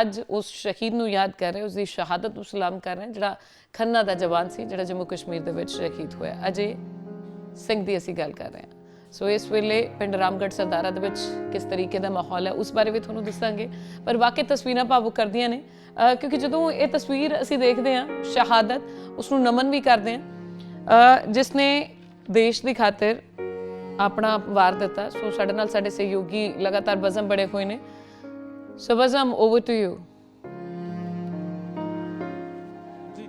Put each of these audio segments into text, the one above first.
ਅੱਜ ਉਸ ਸ਼ਹੀਦ ਨੂੰ ਯਾਦ ਕਰ ਰਹੇ ਉਸ ਦੀ ਸ਼ਹਾਦਤ ਨੂੰ ਸਲਾਮ ਕਰ ਰਹੇ ਜਿਹੜਾ ਖੰਨਾ ਦਾ ਜਵਾਨ ਸੀ, ਜਿਹੜਾ ਜੰਮੂ ਕਸ਼ਮੀਰ ਦੇ ਵਿੱਚ ਸ਼ਹੀਦ ਹੋਇਆ। ਅਜੇ ਸਿੰਘ ਦੀ ਅਸੀਂ ਗੱਲ ਕਰ ਰਹੇ ਹਾਂ। ਸੋ ਇਸ ਵੇਲੇ ਪਿੰਡ ਰਾਮਗੜ੍ਹ ਸਰਦਾਰਾ ਦੇ ਵਿੱਚ ਕਿਸ ਤਰੀਕੇ ਦਾ ਮਾਹੌਲ ਹੈ, ਉਸ ਬਾਰੇ ਵੀ ਤੁਹਾਨੂੰ ਦੱਸਾਂਗੇ। ਪਰ ਵਾਕਈ ਤਸਵੀਰਾਂ ਭਾਵੁਕ ਕਰਦੀਆਂ ਨੇ ਕਿਉਂਕਿ ਜਦੋਂ ਇਹ ਤਸਵੀਰ ਅਸੀਂ ਦੇਖਦੇ ਹਾਂ, ਸ਼ਹਾਦਤ ਉਸ ਨੂੰ ਨਮਨ ਵੀ ਕਰਦੇ ਹਾਂ ਅਹ ਜਿਸ ਨੇ ਦੇਸ਼ ਦੀ ਖਾਤਰ ਆਪਣਾ ਵਾਰ ਦਿੱਤਾ। ਸੋ ਸਾਡੇ ਨਾਲ ਸਾਡੇ ਸਹਿਯੋਗੀ ਲਗਾਤਾਰ ਬਜ਼ਮ ਬੜੇ ਹੋਏ ਨੇ। So Bazm over to you ji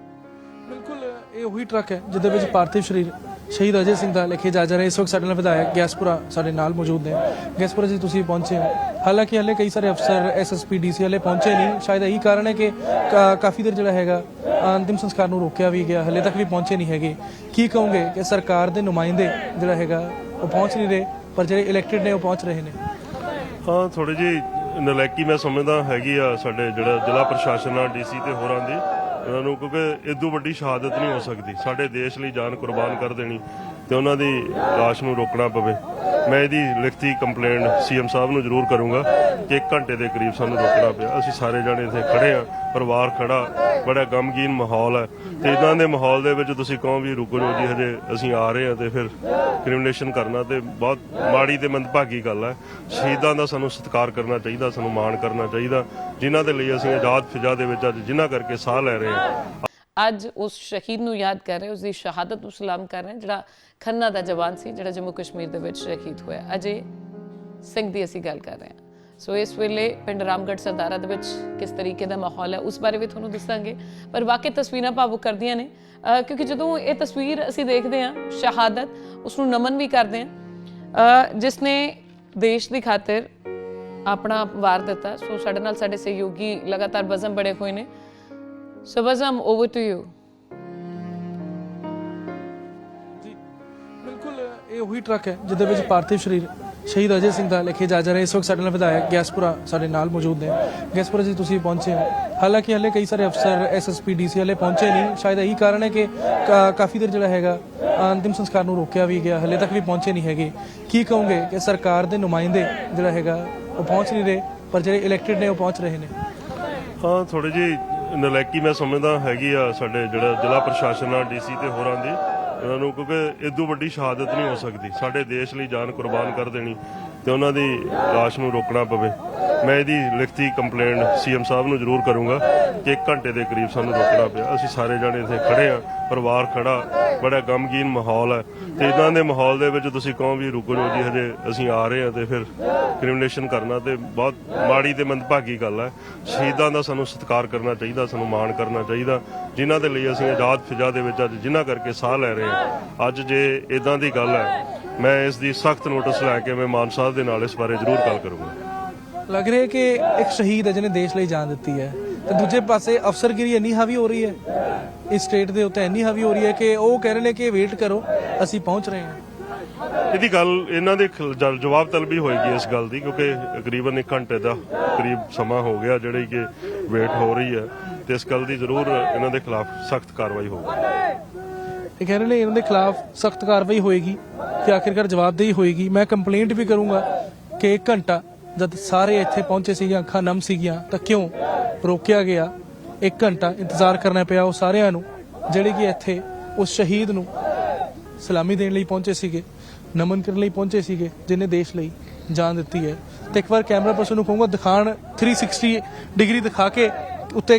ਬਿਲਕੁਲ ਇਹ ਉਹੀ ਟਰੱਕ ਹੈ ਜਿਹਦੇ ਵਿੱਚ ਪਾਰਥਿਵ ਸਰੀਰ ਸ਼ਹੀਦ ਅਜੇ ਸਿੰਘ ਦਾ ਲਿਖੇ ਜਾ ਰਿਹਾ ਇਸ ਵਕਤ ਸਾਡੇ ਨਾਲ ਵਿਧਾਇਕ ਗਿਆਸਪੁਰਾ ਸਾਡੇ ਨਾਲ ਮੌਜੂਦ ਨੇ ਗਿਆਸਪੁਰਾ ਜੀ ਤੁਸੀਂ ਪਹੁੰਚੇ ਹੋ ਹਾਲਾਂਕਿ ਹਲੇ ਕਈ ਸਾਰੇ ਅਫਸਰ ਐਸਐਸਪੀ ਡੀਸੀ ਹਲੇ ਪਹੁੰਚੇ ਨਹੀਂ ਸ਼ਾਇਦ ਇਹੀ ਕਾਰਨ ਹੈ ਕਿ ਕਾ- ਕਾਫੀ ਦੇਰ ਜਿਹੜਾ ਹੈਗਾ ਅੰਤਿਮ ਸੰਸਕਾਰ ਨੂੰ ਰੋਕਿਆ ਵੀ ਗਿਆ ਹਲੇ ਤੱਕ ਵੀ ਪਹੁੰਚੇ ਨਹੀਂ ਹੈਗੇ ਕੀ ਕਹੋਗੇ ਕਿ ਸਰਕਾਰ ਦੇ ਨੁਮਾਇੰਦੇ ਜਿਹੜਾ ਹੈਗਾ ਉਹ ਪਹੁੰਚ ਨਹੀਂ ਰਹੇ ਪਰ ਜਿਹੜੇ ਇਲੈਕਟਿਡ ਨੇ ਉਹ ਪਹੁੰਚ ਰਹੇ ਨੇ ਹਾਂ ਥੋੜੀ ਜੀ ਨਲਾਇਕੀ ਮੈਂ ਸਮਝਦਾ ਹੈਗੀ ਆ ਸਾਡੇ ਜਿਹੜਾ ਜ਼ਿਲ੍ਹਾ ਪ੍ਰਸ਼ਾਸਨ ਆ ਡੀਸੀ ਤੇ ਹੋਰਾਂ ਦੀ। ਉਹਨਾਂ ਨੂੰ ਕਿਉਂਕਿ ਇਦੋਂ ਵੱਡੀ ਸ਼ਹਾਦਤ ਨਹੀਂ ਹੋ ਸਕਦੀ। ਸਾਡੇ ਦੇਸ਼ ਲਈ ਜਾਨ ਕੁਰਬਾਨ ਕਰ ਦੇਣੀ। ਤੇ ਉਹਨਾਂ ਦੀ ਲਾਸ਼ ਨੂੰ ਰੋਕਣਾ ਪਵੇ। ਮੈਂ ਇਹਦੀ ਲਿਖਤੀ ਕੰਪਲੇਂਟ ਸੀਐਮ ਸਾਹਿਬ ਨੂੰ ਜ਼ਰੂਰ ਕਰੂੰਗਾ ਕਿ 1 ਘੰਟੇ ਦੇ ਕਰੀਬ ਸਾਨੂੰ ਰੋਕਣਾ ਪਿਆ। ਅਸੀਂ ਸਾਰੇ ਜਾਣੇ ਇੱਥੇ ਖੜੇ ਆ ਪਰਿਵਾਰ ਖੜਾ, ਬੜਾ ਗਮਗੀਨ ਮਾਹੌਲ ਹੈ। ਤੇ ਇਦਾਂ ਦੇ ਮਾਹੌਲ ਦੇ ਵਿੱਚ ਤੁਸੀਂ ਕਹੋ ਵੀ ਰੁਕੋ ਜੋ ਜੀ, ਹਜੇ ਅਸੀਂ ਆ ਰਹੇ ਆ ਤੇ ਫਿਰ ਕ੍ਰਿਮੀਨੇਸ਼ਨ ਕਰਨਾ ਤੇ ਬਹੁਤ ਮਾੜੀ ਤੇ ਮੰਦਭਾਗੀ ਗੱਲ ਹੈ। ਸ਼ਹੀਦਾਂ ਦਾ ਸਾਨੂੰ ਸਤਿਕਾਰ ਕਰਨਾ ਚਾਹੀਦਾ, ਸਾਨੂੰ ਮਾਣ ਕਰਨਾ ਚਾਹੀਦਾ। ਜਿਨ੍ਹਾਂ ਦੇ ਲਈ ਅਸੀਂ ਆਜ਼ਾਦ ਫਿਜ਼ਾ ਦੇ ਵਿੱਚ ਅੱਜ ਜਿਨ੍ਹਾਂ ਕਰਕੇ ਸਾਹ ਲੈ ਰਹੇ ਹਾਂ। ਅੱਜ ਉਸ ਸ਼ਹੀਦ ਨੂੰ ਯਾਦ ਕਰ ਰਹੇ ਹਾਂ, ਉਸ ਦੀ ਸ਼ਹਾਦਤ ਨੂੰ ਸਲਾਮ ਕਰ ਰਹੇ ਜਿਹੜਾ ਖੰਨਾ ਦਾ ਜਵਾਨ ਸੀ ਜਿਹੜਾ ਜੰਮੂ ਕਸ਼ਮੀਰ ਦੇ ਵਿੱਚ ਸ਼ਹੀਦ ਹੋਇਆ। ਅਜੇ ਸਿੰਘ ਦੀ ਅਸੀਂ ਗੱਲ ਕਰ ਰਹੇ ਹਾਂ। ਸੋ ਇਸ ਵੇਲੇ ਪਿੰਡ ਰਾਮਗੜ੍ਹ ਸਰਦਾਰਾ ਦੇ ਵਿੱਚ ਕਿਸ ਤਰੀਕੇ ਦਾ ਮਾਹੌਲ ਹੈ ਉਸ ਬਾਰੇ ਵੀ ਤੁਹਾਨੂੰ ਦੱਸਾਂਗੇ। ਪਰ ਵਾਕਈ ਤਸਵੀਰਾਂ ਭਾਵੁਕ ਕਰਦੀਆਂ ਨੇ ਕਿਉਂਕਿ ਜਦੋਂ ਇਹ ਤਸਵੀਰ ਅਸੀਂ ਦੇਖਦੇ ਹਾਂ ਸ਼ਹਾਦਤ ਉਸ ਨੂੰ ਨਮਨ ਵੀ ਕਰਦੇ ਹਾਂ ਅਹ ਜਿਸ ਨੇ ਦੇਸ਼ ਦੀ ਖਾਤਰ ਆਪਣਾ ਵਾਰ ਦਿੱਤਾ। ਸੋ ਸਾਡੇ ਨਾਲ ਸਾਡੇ ਸਹਿਯੋਗੀ ਲਗਾਤਾਰ ਬਜ਼ਮ ਬੜੇ ਹੋਏ ਨੇ। ਓਵਰ ਟੂ ਯੂ ਜੀ ਬਿਲਕੁਲ ਇਹ ਉਹੀ ਟਰੱਕ ਹੈ ਜਿਹਦੇ ਵਿੱਚ ਪਾਰਥਿਵ ਸਰੀਰ ਸ਼ਹੀਦ ਅਜੇ ਸਿੰਘ ਦਾ ਲਿਖੇ ਜਾ ਰਿਹਾ ਇਸ ਵਕਤ ਸਾਡੇ ਨਾਲ ਵਿਧਾਇਕ ਗਿਆਸਪੁਰਾ ਸਾਡੇ ਨਾਲ ਮੌਜੂਦ ਨੇ ਗਿਆਸਪੁਰਾ ਜੀ ਤੁਸੀਂ ਪਹੁੰਚੇ ਹੋ ਹਾਲਾਂਕਿ ਹਲੇ ਕਈ ਸਾਰੇ ਅਫਸਰ ਐਸਐਸਪੀ ਡੀਸੀ ਹਲੇ ਪਹੁੰਚੇ ਨਹੀਂ ਸ਼ਾਇਦ ਇਹੀ ਕਾਰਨ ਹੈ ਕਿ ਕਾ- ਕਾਫੀ ਦੇਰ ਜਿਹੜਾ ਹੈਗਾ ਅੰਤਿਮ ਸੰਸਕਾਰ ਨੂੰ ਰੋਕਿਆ ਵੀ ਗਿਆ ਹਲੇ ਤੱਕ ਵੀ ਪਹੁੰਚੇ ਨਹੀਂ ਹੈਗੇ ਕੀ ਕਹੋਗੇ ਕਿ ਸਰਕਾਰ ਦੇ ਨੁਮਾਇੰਦੇ ਜਿਹੜਾ ਹੈਗਾ ਉਹ ਪਹੁੰਚ ਨਹੀਂ ਰਹੇ ਪਰ ਜਿਹੜੇ ਇਲੈਕਟਿਡ ਨੇ ਉਹ ਪਹੁੰਚ ਰਹੇ ਨੇ ਹਾਂ ਥੋੜੀ ਜੀ ਨਲੈਕੀ ਮੈਂ ਸਮਝਦਾ ਹੈਗੀ ਆ ਸਾਡੇ ਜਿਹੜਾ ਜ਼ਿਲ੍ਹਾ ਪ੍ਰਸ਼ਾਸਨ ਆ, ਡੀਸੀ ਤੇ ਹੋਰਾਂ ਦੀ, ਉਹਨਾਂ ਨੂੰ ਕਿਉਂਕਿ ਇਦੋਂ ਵੱਡੀ ਸ਼ਹਾਦਤ ਨਹੀਂ ਹੋ ਸਕਦੀ। ਸਾਡੇ ਦੇਸ਼ ਲਈ ਜਾਨ ਕੁਰਬਾਨ ਕਰ ਦੇਣੀ। ਤੇ ਉਹਨਾਂ ਦੀ ਲਾਸ਼ ਨੂੰ ਰੋਕਣਾ ਪਵੇ। ਮੈਂ ਇਹਦੀ ਲਿਖਤੀ ਕੰਪਲੇਂਟ ਸੀਐਮ ਸਾਹਿਬ ਨੂੰ ਜ਼ਰੂਰ ਕਰੂੰਗਾ ਕਿ 1 ਘੰਟੇ ਦੇ ਕਰੀਬ ਸਾਨੂੰ ਰੋਕਣਾ ਪਿਆ। ਅਸੀਂ ਸਾਰੇ ਜਾਣੇ ਇੱਥੇ ਖੜੇ ਆ ਪਰਿਵਾਰ ਖੜਾ, ਬੜਾ ਗਮਗੀਨ ਮਾਹੌਲ ਹੈ। ਤੇ ਇਦਾਂ ਦੇ ਮਾਹੌਲ ਦੇ ਵਿੱਚ ਤੁਸੀਂ ਕਹੋ ਵੀ ਰੁਕੋ ਜੋ ਜੀ ਹਜੇ ਅਸੀਂ ਆ ਰਹੇ ਆ ਤੇ ਫਿਰ ਕ੍ਰਿਮੀਨੇਸ਼ਨ ਕਰਨਾ ਤੇ ਬਹੁਤ ਮਾੜੀ ਤੇ ਮੰਦਭਾਗੀ ਗੱਲ ਹੈ। ਸ਼ਹੀਦਾਂ ਦਾ ਸਾਨੂੰ ਸਤਿਕਾਰ ਕਰਨਾ ਚਾਹੀਦਾ, ਸਾਨੂੰ ਮਾਣ ਕਰਨਾ ਚਾਹੀਦਾ। ਜਿਨ੍ਹਾਂ ਦੇ ਲਈ ਅਸੀਂ ਆਜ਼ਾਦ ਫਿਜ਼ਾ ਦੇ ਵਿੱਚ ਅੱਜ ਜਿਨ੍ਹਾਂ ਕਰਕੇ ਸਾਹ ਲੈ ਰਹੇ ਹਾਂ। ਅੱਜ ਜੇ ਇਦਾਂ ਦੀ ਗੱਲ ਹੈ ਮੈਂ ਇਸ ਦੀ ਸਖਤ ਨੋਟਿਸ ਲੈ ਕੇ ਮੈਂ ਮਾਨ ਸਾਹਿਬ ਦੇ ਨਾਲ ਇਸ ਬਾਰੇ ਜ਼ਰੂਰ ਗੱਲ ਕਰੂੰਗਾ। ਲੱਗ ਰਿਹਾ ਕਿ ਇੱਕ ਸ਼ਹੀਦ ਹੈ ਜਿਹਨੇ ਦੇਸ਼ ਲਈ ਜਾਨ ਦਿੱਤੀ ਹੈ। ਤੇ ਦੂਜੇ ਪਾਸੇ ਅਫਸਰਗਿਰੀ ਇੰਨੀ ਹਾਵੀ ਹੋ ਰਹੀ ਹੈ ਇਸ ਸਟੇਟ ਦੇ ਉੱਤੇ ਇੰਨੀ ਹਾਵੀ ਹੋ ਰਹੀ ਹੈ ਕਿ ਉਹ ਕਹਿ ਰਹੇ ਨੇ ਕਿ ਵੇਟ ਕਰੋ ਅਸੀਂ ਪਹੁੰਚ ਰਹੇ ਹਾਂ। ਇਹਦੀ ਗੱਲ ਇਹਨਾਂ ਦੇ ਜਵਾਬ ਤਲਬੀ ਹੋਏਗੀ ਇਸ ਗੱਲ ਦੀ ਕਿਉਂਕਿ ਤਕਰੀਬਨ 1 ਘੰਟੇ ਦਾ ਕਰੀਬ ਸਮਾਂ ਹੋ ਗਿਆ ਜਿਹੜੀ ਕਿ ਵੇਟ ਹੋ ਰਹੀ ਹੈ ਤੇ ਇਸ ਗੱਲ ਦੀ ਜ਼ਰੂਰ ਇਹਨਾਂ ਦੇ ਖਿਲਾਫ ਸਖਤ ਕਾਰਵਾਈ ਹੋਊਗੀ। ਇਹ ਕਹਿ ਰਹੇ ਨੇ ਇਹਨਾਂ ਦੇ ਖਿਲਾਫ ਸਖਤ ਕਾਰਵਾਈ ਹੋਏਗੀ ਕਿ ਆਖਿਰਕਾਰ ਜਵਾਬਦੇਹੀ ਹੋਏਗੀ। ਮੈਂ ਕੰਪਲੇਂਟ ਵੀ ਕਰੂੰਗਾ ਕਿ 1 ਘੰਟਾ ਜਦ ਸਾਰੇ ਇੱਥੇ ਪਹੁੰਚੇ ਸੀਗੇ, ਅੱਖਾਂ ਨਮ ਸੀਗੀਆਂ, ਤਾਂ ਕਿਉਂ ਰੋਕਿਆ ਗਿਆ? 1 ਘੰਟਾ ਇੰਤਜ਼ਾਰ ਕਰਨਾ ਪਿਆ ਉਹ ਸਾਰਿਆਂ ਨੂੰ, ਜਿਹੜੇ ਕਿ ਇੱਥੇ ਉਸ ਸ਼ਹੀਦ ਨੂੰ ਸਲਾਮੀ ਦੇਣ ਲਈ ਪਹੁੰਚੇ ਸੀਗੇ, ਨਮਨ ਕਰਨ ਲਈ ਪਹੁੰਚੇ ਸੀਗੇ ਜਿਨੇ ਦੇਸ਼ ਲਈ ਜਾਨ ਦਿੱਤੀ ਹੈ। ਤੇ ਇੱਕ ਵਾਰ ਕੈਮਰਾ ਪਰਸਨ ਨੂੰ ਕਹੂੰਗਾ, ਦਿਖਾਣ 360 ਡਿਗਰੀ ਦਿਖਾ ਕੇ ਉੱਤੇ